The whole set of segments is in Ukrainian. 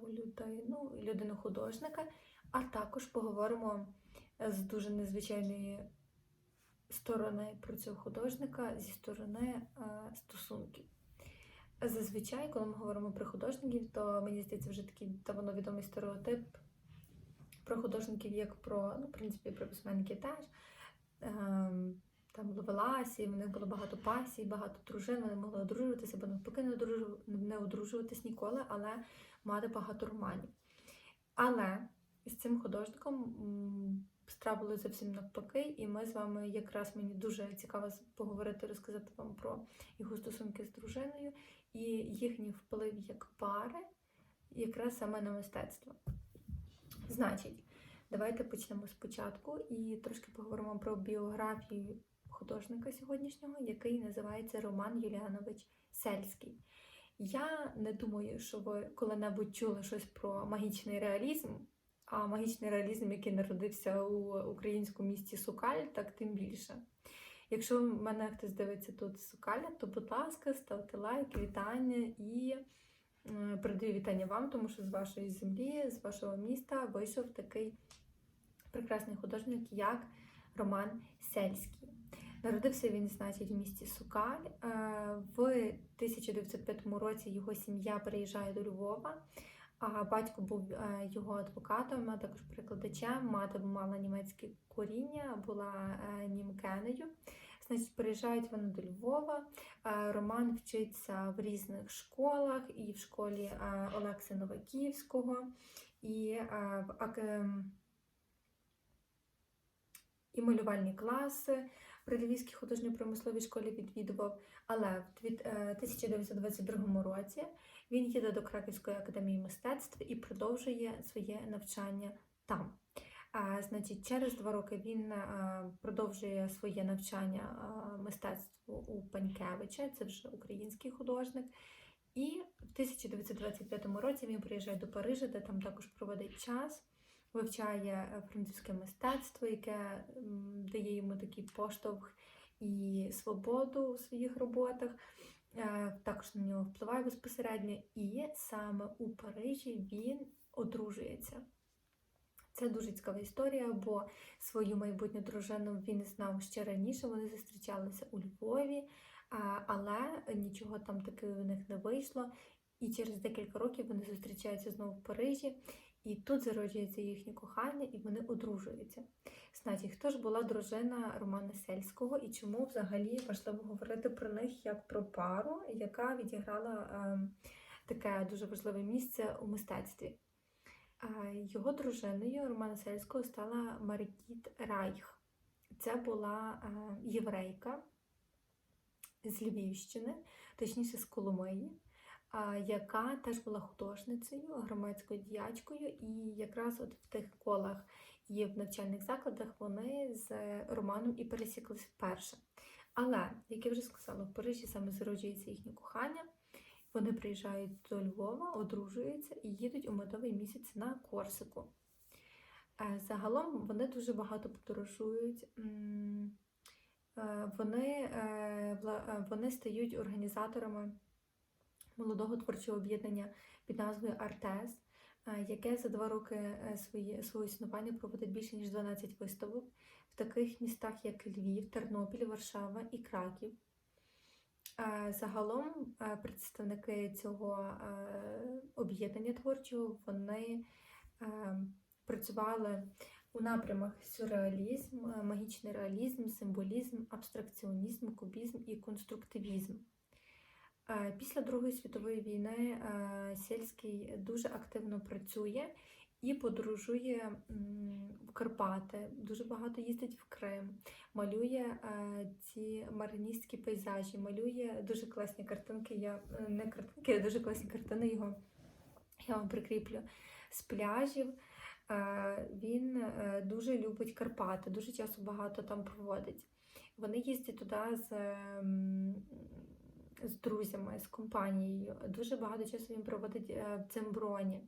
цікаву людину, людину художника, а також поговоримо з дуже незвичайної сторони про цього художника зі сторони е, стосунків. Зазвичай, коли ми говоримо про художників, то мені здається, вже такий давно відомий стереотип про художників, як про, ну, в принципі, про письменників теж. Там Ловеласі, в них було багато пасій, багато дружин, вони могли одружуватися, або навпаки не, одружу- не одружуватись ніколи, але мати багато романів. Але з цим художником м, трапило зовсім навпаки, і ми з вами якраз мені дуже цікаво поговорити, розказати вам про його стосунки з дружиною і їхній вплив як пари, якраз саме на мистецтво. Значить, давайте почнемо спочатку і трошки поговоримо про біографію художника сьогоднішнього, який називається Роман Юліанович Сельський. Я не думаю, що ви коли-небудь чули щось про магічний реалізм, а магічний реалізм, який народився у українському місті Сукаль, так тим більше. Якщо мене хтось дивиться тут з Сукаля, то, будь ласка, ставте лайк, вітання і е, передаю вітання вам, тому що з вашої землі, з вашого міста вийшов такий прекрасний художник, як Роман Сельський. Народився він, значить, в місті Сукаль. Е, В 1905 році його сім'я переїжджає до Львова. А батько був е, його адвокатом, а також перекладачем. Мати мала німецьке коріння, була е, німкенею. Значить, переїжджають вони до Львова. Роман вчиться в різних школах, і в школі Олекси Новаківського, і в ак- і малювальні класи при Львівській художньо-промисловій школі відвідував. Але в дві- е, 1922 році він їде до Краківської академії мистецтв і продовжує своє навчання там. А, значить, через два роки він е, продовжує своє навчання е, мистецтву у Панькевича, це вже український художник. І в 1925 році він приїжджає до Парижа, де там також проводить час, вивчає е, французьке мистецтво, яке дає йому такий поштовх і свободу у своїх роботах. Е, Також на нього впливає безпосередньо, і саме у Парижі він одружується. Це дуже цікава історія, бо свою майбутню дружину він знав ще раніше. Вони зустрічалися у Львові, але нічого там таки у них не вийшло. І через декілька років вони зустрічаються знову в Парижі, і тут зароджується їхнє кохання, і вони одружуються. Значить, хто ж була дружина Романа Сельського і чому взагалі важливо говорити про них як про пару, яка відіграла е, таке дуже важливе місце у мистецтві? Е, Його дружиною Романа Сельського стала Маргіт Райх. Це була е, єврейка з Львівщини, точніше з Коломиї, яка теж була художницею, громадською діячкою, і якраз от в тих колах і в навчальних закладах вони з Романом і пересіклись вперше. Але, як я вже сказала, в Парижі саме зароджується їхнє кохання. Вони приїжджають до Львова, одружуються і їдуть у медовий місяць на Корсику. Е, Загалом вони дуже багато подорожують. Е, Вони, е, вони стають організаторами молодого творчого об'єднання під назвою Артес, е, яке за два роки е, своє, свого існування проводить більше ніж 12 виставок в таких містах, як Львів, Тернопіль, Варшава і Краків. Е, Загалом представники цього об'єднання творчого вони працювали у напрямах сюрреалізм, магічний реалізм, символізм, абстракціонізм, кубізм і конструктивізм. Е, Після Другої світової війни е, Сільський дуже активно працює і подорожує в Карпати, дуже багато їздить в Крим, малює е, ці мариністські пейзажі, малює дуже класні картинки. Я не картинки, а дуже класні картини його. Я вам прикріплю з пляжів. Він дуже любить Карпати, дуже часто багато там проводить. Вони їздять туди з, ем, з друзями, з компанією. Дуже багато часу він проводить е, в Цимброні.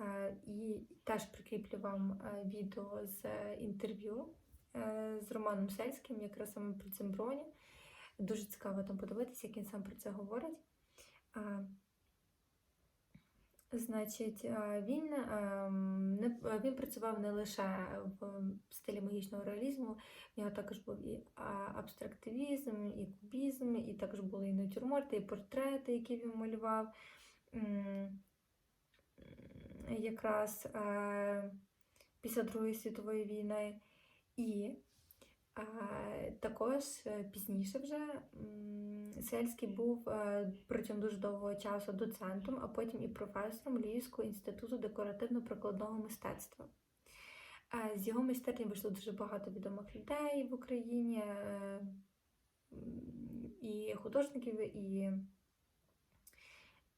Е, І теж прикріплю вам е, відео з інтерв'ю з Романом Сельським, якраз саме про Цимброні. Дуже цікаво там подивитися, як він сам про це говорить. Значить, він, ем, він працював не лише в стилі магічного реалізму, в нього також був і абстрактивізм, і кубізм, і також були і натюрморти, і портрети, які він малював. Якраз е, після Другої світової війни. І е, також е, пізніше вже Сельський був протягом дуже довгого часу доцентом, а потім і професором Львівського інституту декоративно-прикладного мистецтва. З його майстерні вийшло дуже багато відомих людей в Україні, е, і художників, і,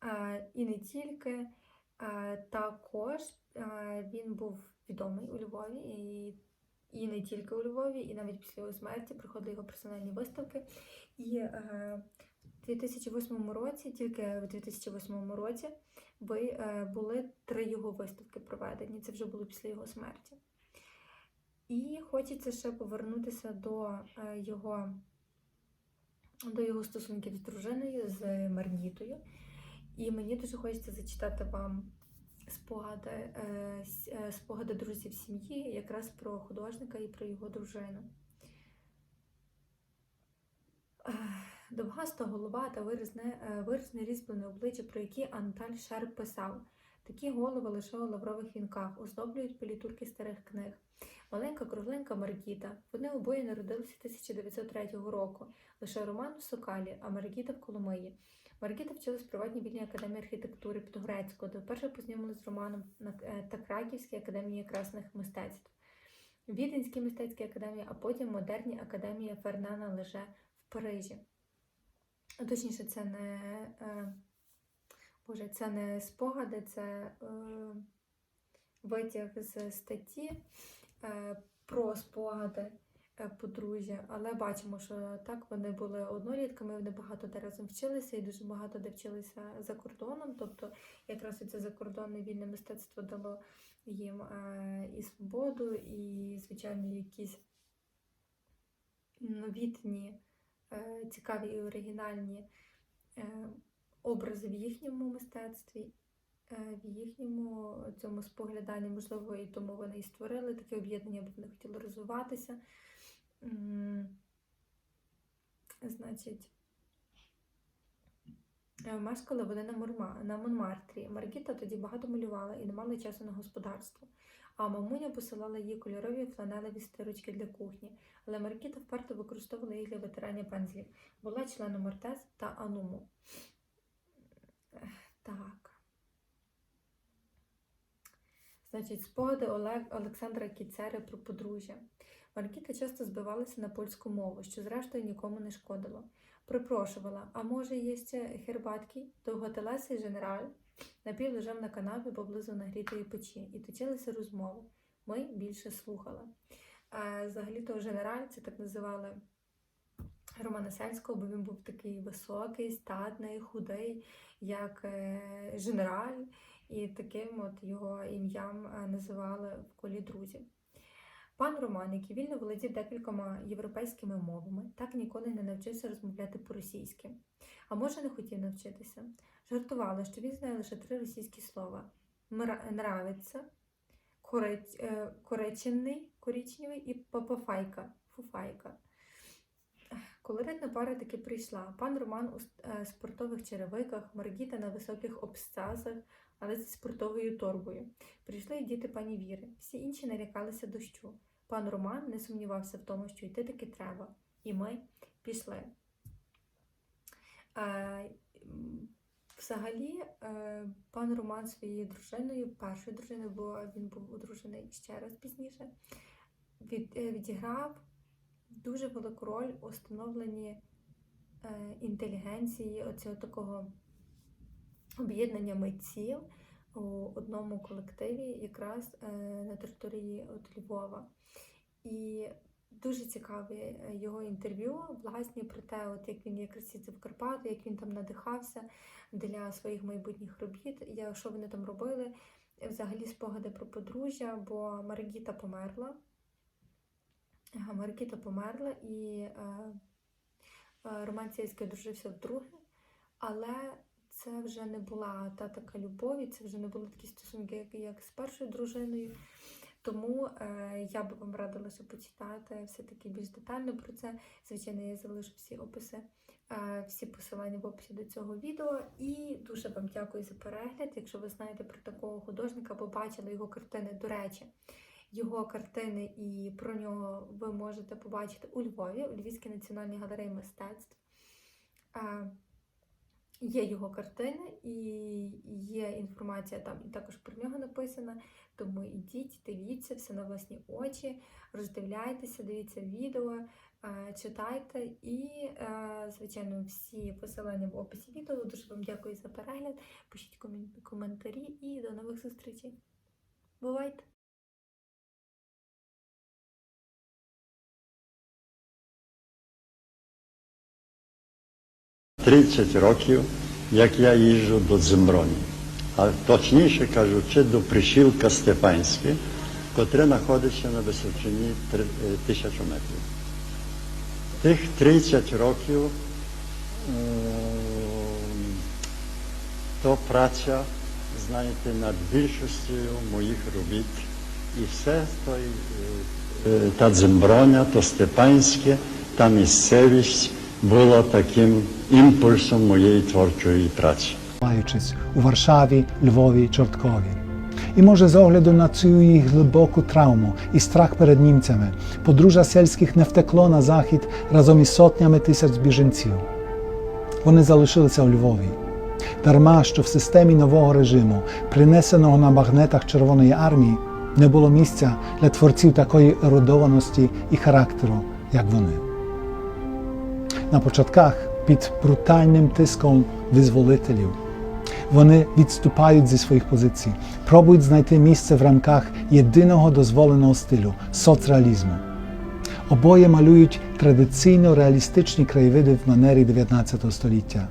е, і не тільки. Е, Також він був відомий у Львові і, і не тільки у Львові, і навіть після його смерті приходили його персональні виставки. І в 2008 році, тільки в 2008 році, були три його виставки проведені. Це вже було після його смерті. І хочеться ще повернутися до е, його, до його стосунків з дружиною, з Марнітою. І мені дуже хочеться зачитати вам спогади, е, е, спогади друзів сім'ї, якраз про художника і про його дружину. Довгаста голова та виразне, виразне різьблене обличчя, про які Анталь Шер писав. Такі голови лише у лаврових вінках оздоблюють політурки старих книг. Маленька кругленька Маргіта. Вони обоє народилися 1903 року. Лише Роман у Сокалі, а Маргіта в Коломиї. Маргіта вчилась в приватній вільній академії архітектури Підгорецького, де вперше познайомилась з Романом е, та Краківській академії красних мистецтв. Віденській мистецькій академії, а потім модерній академії Фернана Леже в Парижі. Точніше, це не, е, Боже, це не спогади, це е, витяг з статті е, про спогади е, подружжя, але бачимо, що так вони були однолітками, вони багато де разом вчилися і дуже багато де вчилися за кордоном. Тобто, якраз це закордонне вільне мистецтво дало їм е, і свободу, і, звичайно, якісь новітні, е, цікаві і оригінальні е, образи в їхньому мистецтві. е, В їхньому цьому спогляданні, можливо, і тому вони і створили таке об'єднання, бо вони хотіли розвиватися. Значить, е, мешкали вони на, Мурма, на Монмартрі. Маргіта тоді багато малювала і не мала часу на господарство. А мамуня посилала їй кольорові фланелеві стирочки для кухні. Але Маргіта вперто використовувала їх для витирання пензлів. Була членом Ортез та Ануму. Так. Значить, спогади Олександра Кіцери про подружжя. Маргіта часто збивалася на польську мову, що зрештою нікому не шкодило. Припрошувала, а може є ще хербаткий, довготелесий женераль, напів лежав на канапі поблизу нагрітої печі, і точилися розмови. Ми більше слухали. А, взагалі то женераль, це так називали Романа Сельського, бо він був такий високий, статний, худий, як е, женераль, і таким от його ім'ям е, називали в колі друзів. Пан Роман, який вільно володів декількома європейськими мовами, так ніколи не навчився розмовляти по-російськи. А може, не хотів навчитися. Жартували, що він знає лише три російські слова: нравиться, е, корічневий і папафайка, фуфайка. Колоритна пара таки прийшла. Пан Роман у е, спортових черевиках, Маргіта на високих обстязах, але зі спортовою торбою. Прийшли і діти пані Віри. Всі інші нарікалися дощу. Пан Роман не сумнівався в тому, що йти таки треба. І ми пішли. Е, Взагалі, е, пан Роман своєю дружиною, першою дружиною, бо він був одружений ще раз пізніше, від, відіграв дуже велику роль у становленні е, інтелігенції, оцього такого об'єднання митців у одному колективі, якраз е, на території от Львова. І дуже цікаві е, його інтерв'ю, власне, про те, от як він якраз їздив в Карпати, як він там надихався для своїх майбутніх робіт, я, що вони там робили. Взагалі спогади про подружжя, бо Маргіта померла. Ага, Маргіта померла, і е, е, Роман Сільський одружився вдруге, але це вже не була та така любов, і це вже не були такі стосунки, як, з першою дружиною. Тому е, я би вам радила, що почитати все-таки більш детально про це. Звичайно, я залишу всі описи, е, всі посилання в описі до цього відео. І дуже вам дякую за перегляд. Якщо ви знаєте про такого художника, або бачили його картини, до речі, його картини і про нього ви можете побачити у Львові, у Львівській національній галереї мистецтв. Е, Є його картини і є інформація там і також про нього написана. Тому ідіть, дивіться все на власні очі, роздивляйтеся, дивіться відео, е, читайте і, е, звичайно, всі посилання в описі відео. Дуже вам дякую за перегляд. Пишіть коментарі і до нових зустрічей. Бувайте! – 30 років, як я їжджу до Дземброні, а точніше кажучи, до Пришілка Степанське, котре знаходиться на височині е, тисячу метрів. Тих 30 років ем, то праця, знаєте, над більшістю моїх робіт. І все той, е, е, та Дземброня, то Степанське, та місцевість була таким імпульсом моєї творчої праці. маючись у Варшаві, Львові, Чорткові. І може, з огляду на цю їх глибоку травму і страх перед німцями, подружжя сельських не втекло на захід разом із сотнями тисяч біженців. Вони залишилися у Львові. Дарма, що в системі нового режиму, принесеного на магнетах Червоної армії, не було місця для творців такої ерудованості і характеру, як вони. На початках під брутальним тиском визволителів вони відступають зі своїх позицій, пробують знайти місце в рамках єдиного дозволеного стилю соцреалізму. Обоє малюють традиційно реалістичні краєвиди в манері 19 століття.